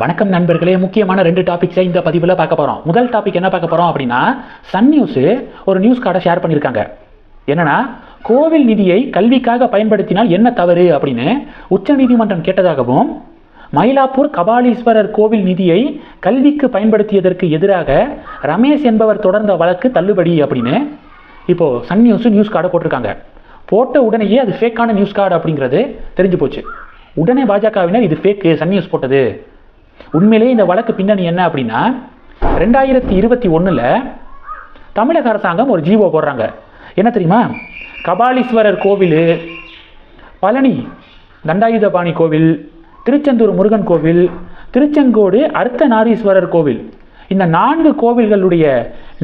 வணக்கம் நண்பர்களே முக்கியமான ரெண்டு டாபிக்ஸை இந்த பதிவில் பார்க்க போகிறோம் முதல் டாபிக் என்ன பார்க்க போகிறோம் அப்படின்னா சன் நியூஸு ஒரு நியூஸ் கார்டை ஷேர் பண்ணியிருக்காங்க. என்னன்னா கோவில் நிதியை கல்விக்காக பயன்படுத்தினால் என்ன தவறு அப்படின்னு உச்சநீதிமன்றம் கேட்டதாகவும் மயிலாப்பூர் கபாலீஸ்வரர் கோவில் நிதியை கல்விக்கு பயன்படுத்தியதற்கு எதிராக ரமேஷ் என்பவர் தொடர்ந்த வழக்கு தள்ளுபடி அப்படின்னு இப்போ சன் நியூஸ் நியூஸ் கார்டை போட்டிருக்காங்க. போட்ட உடனேயே அது ஃபேக்கான நியூஸ் கார்டு அப்படிங்கிறது தெரிஞ்சு போச்சு. உடனே பாஜகவினர் இது ஃபேக்கு சன் நியூஸ் போட்டது. உண்மையிலேயே இந்த வழக்கு பின்னணி என்ன அப்படின்னா ரெண்டாயிரத்தி இருபத்தி ஒன்றில் தமிழக அரசாங்கம் ஒரு ஜீவோ போடுறாங்க. என்ன தெரியுமா? கபாலீஸ்வரர் கோவில் பழனி தண்டாயுதபாணி கோவில் திருச்செந்தூர் முருகன் கோவில் திருச்செங்கோடு அர்த்தநாரீஸ்வரர் கோவில். இந்த நான்கு கோவில்களுடைய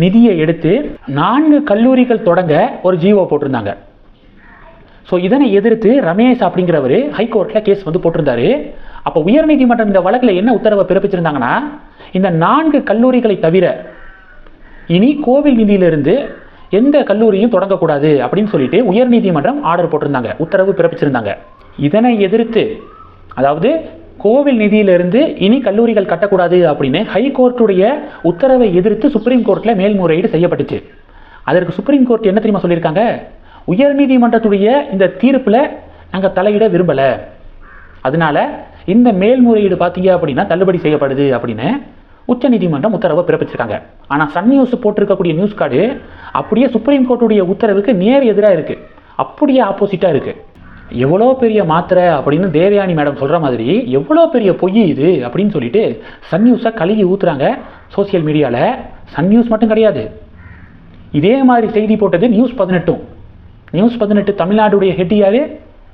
நிதியை எடுத்து நான்கு கல்லூரிகள் தொடங்க ஒரு ஜீவோ போட்டிருந்தாங்க. ஸோ இதனை எதிர்த்து ரமேஷ் அப்படிங்கிறவர் ஹைகோர்ட்டில் கேஸ் வந்து போட்டிருந்தாரு. அப்போ உயர்நீதிமன்றம் இந்த வழக்கில் என்ன உத்தரவை பிறப்பிச்சிருந்தாங்கன்னா இந்த நான்கு கல்லூரிகளை தவிர இனி கோவில் நிதியிலிருந்து எந்த கல்லூரியும் தொடங்கக்கூடாது அப்படின்னு சொல்லிட்டு உயர்நீதிமன்றம் ஆர்டர் போட்டிருந்தாங்க உத்தரவு பிறப்பிச்சிருந்தாங்க. இதனை எதிர்த்து அதாவது கோவில் நிதியிலிருந்து இனி கல்லூரிகள் கட்டக்கூடாது அப்படின்னு ஹைகோர்ட்டுடைய உத்தரவை எதிர்த்து சுப்ரீம் கோர்ட்டில் மேல்முறையீடு செய்யப்பட்டுச்சு. அதற்கு சுப்ரீம் கோர்ட் என்ன தெரியுமா சொல்லியிருக்காங்க? உயர்நீதிமன்றத்துடைய இந்த தீர்ப்பில் நாங்கள் தலையிட விரும்பலை. அதனால இந்த மேல்முறையீடு பார்த்தீங்க அப்படின்னா தள்ளுபடி செய்யப்படுது அப்படின்னு உச்சநீதிமன்றம் உத்தரவை பிறப்பிச்சிருக்காங்க. ஆனால் சன் நியூஸ் போட்டிருக்கக்கூடிய நியூஸ் கார்டு அப்படியே சுப்ரீம் கோர்ட்டுடைய உத்தரவுக்கு நேர் எதிராக இருக்குது அப்படியே ஆப்போசிட்டாக இருக்குது எவ்வளோ பெரிய மாத்திரை அப்படின்னு தேவயானி மேடம் சொல்கிற மாதிரி எவ்வளோ பெரிய பொய் இது அப்படின்னு சொல்லிட்டு சன் நியூஸை கழுகி ஊற்றுறாங்க சோசியல் மீடியாவில் சன் நியூஸ் மட்டும் கிடையாது. இதே மாதிரி செய்தி போட்டது நியூஸ் பதினெட்டும். நியூஸ் பதினெட்டு தமிழ்நாடுடைய ஹெட்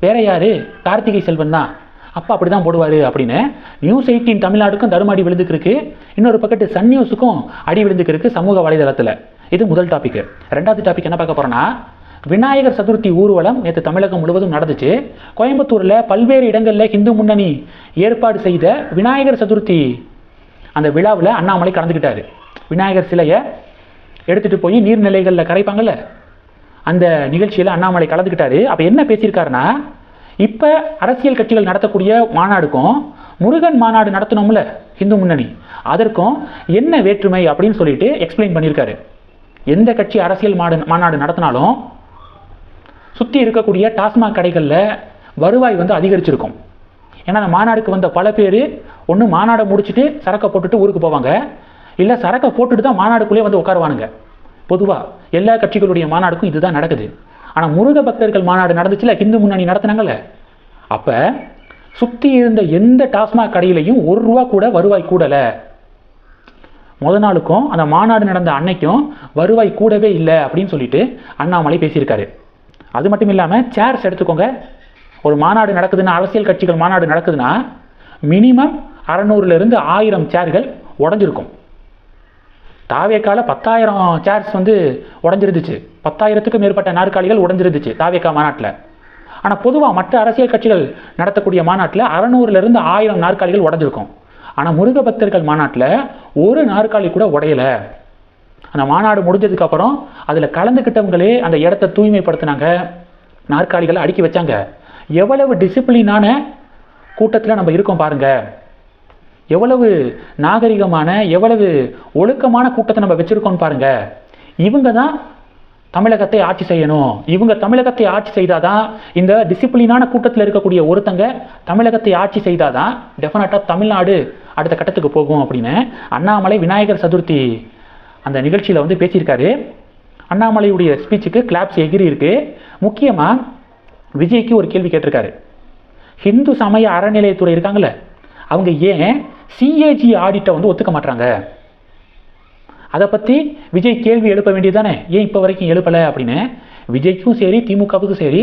வேற யாரு? கார்த்திகை செல்வன் தான். அப்போ அப்படி தான் போடுவார் அப்படின்னு நியூஸ் எயிட்டீன் தமிழ்நாடுக்கும் தரும அடி இருக்கு இன்னொரு பக்கத்து சன் நியூஸுக்கும் அடி விழுந்துக்கிருக்கு சமூக வலைதளத்தில். இது முதல் டாபிக் ரெண்டாவது டாபிக் என்ன பார்க்க போகிறோன்னா விநாயகர் சதுர்த்தி ஊர்வலம் நேற்று தமிழகம் முழுவதும் நடந்துச்சு. கோயம்புத்தூரில் பல்வேறு இடங்களில் இந்து முன்னணி ஏற்பாடு செய்த விநாயகர் சதுர்த்தி. அந்த விழாவில் அண்ணாமலை கலந்துக்கிட்டாரு. விநாயகர் சிலையை எடுத்துகிட்டு போய் நீர்நிலைகளில் கரைப்பாங்கல்ல அந்த நிகழ்ச்சியில் அண்ணாமலை கலந்துக்கிட்டாரு. அப்போ என்ன பேசியிருக்காருன்னா இப்போ அரசியல் கட்சிகள் நடத்தக்கூடிய மாநாடுக்கும் முருகன் மாநாடு நடத்தணும்ல இந்து முன்னணி. அதற்கும் என்ன வேற்றுமை அப்படின்னு சொல்லிட்டு எக்ஸ்பிளைன் பண்ணியிருக்காரு. எந்த கட்சி அரசியல் மாடு மாநாடு நடத்தினாலும் சுற்றி இருக்கக்கூடிய டாஸ்மாக் கடைகளில் வருவாய் வந்து அதிகரிச்சிருக்கும். ஏன்னா அந்த மாநாடுக்கு வந்த பல பேர் ஒன்று மாநாடை முடிச்சுட்டு சரக்கை போட்டுட்டு ஊருக்கு போவாங்க. இல்லை சரக்கை போட்டுட்டு தான் மாநாடுக்குள்ளேயே வந்து உட்காருவானுங்க. பொதுவாக எல்லா கட்சிகளுடைய மாநாடுக்கும் இதுதான் நடக்குது. ஆனால் முருக பக்தர்கள் மாநாடு நடந்துச்சுல ஹிந்து முன்னணி நடத்துனாங்கல்ல? அப்போ சுற்றி இருந்த எந்த டாஸ்மாக் கடையிலையும் ஒரு ரூபா கூட வருவாய் கூடலை. முத நாளுக்கும் அந்த மாநாடு நடந்த அன்னைக்கும் வருவாய் கூடவே இல்லை அப்படின்னு சொல்லிட்டு அண்ணாமலை பேசியிருக்காரு. அது மட்டும் இல்லாமல் சேர்ஸ் எடுத்துக்கோங்க. ஒரு மாநாடு நடக்குதுன்னா அரசியல் கட்சிகள் மாநாடு நடக்குதுன்னா மினிமம் அறநூறுலேருந்து ஆயிரம் சேர்கள் உடஞ்சிருக்கும். தாவேக்கால பத்தாயிரம் சேர்ஸ் வந்து உடஞ்சிருந்துச்சு. பத்தாயிரத்துக்கும் மேற்பட்ட நாற்காலிகள் உடஞ்சிருந்துச்சு தாவேக்கா மாநாட்டில். ஆனால் பொதுவாக மற்ற அரசியல் கட்சிகள் நடத்தக்கூடிய மாநாட்டில் அறநூறுலேருந்து ஆயிரம் நாற்காலிகள் உடஞ்சிருக்கும். ஆனால் முருக பக்தர்கள் மாநாட்டில் ஒரு நாற்காலி கூட உடையலை. அந்த மாநாடு முடிஞ்சதுக்கப்புறம் அதில் கலந்துக்கிட்டவங்களே அந்த இடத்த தூய்மைப்படுத்தினாங்க. நாற்காலிகளை அடுக்கி வச்சாங்க. எவ்வளவு டிசிப்ளினான கூட்டத்தில் நம்ம இருக்கோம் பாருங்கள் எவ்வளவு நாகரிகமான எவ்வளவு ஒழுக்கமான கூட்டத்தை நம்ம வச்சுருக்கோன்னு பாருங்க. இவங்க தான் தமிழகத்தை ஆட்சி செய்யணும். இவங்க தமிழகத்தை ஆட்சி செய்தாதான் இந்த டிசிப்ளினான கூட்டத்தில் இருக்கக்கூடிய ஒருத்தங்க தமிழகத்தை ஆட்சி செய்தாதான் டெஃபினட்டாக தமிழ்நாடு அடுத்த கட்டத்துக்கு போகும் அப்படின்னு அண்ணாமலை விநாயகர் சதுர்த்தி அந்த நிகழ்ச்சியில் வந்து பேசியிருக்காரு. அண்ணாமலையுடைய ஸ்பீச்சுக்கு கிளாப்ஸ் எகிரி இருக்கு. முக்கியமாக விஜய்க்கு ஒரு கேள்வி கேட்டிருக்காரு. ஹிந்து சமய அறநிலையத்துறை இருக்காங்களே அவங்க ஏன் சிஏஜி ஆடிட்டை வந்து ஒத்துக்க மாட்டாங்க அதை பற்றி விஜய் கேள்வி எழுப்ப வேண்டியது தானே? ஏன் இப்போ வரைக்கும் எழுப்பலை அப்படின்னு? விஜய்க்கும் சரி திமுகவுக்கும் சரி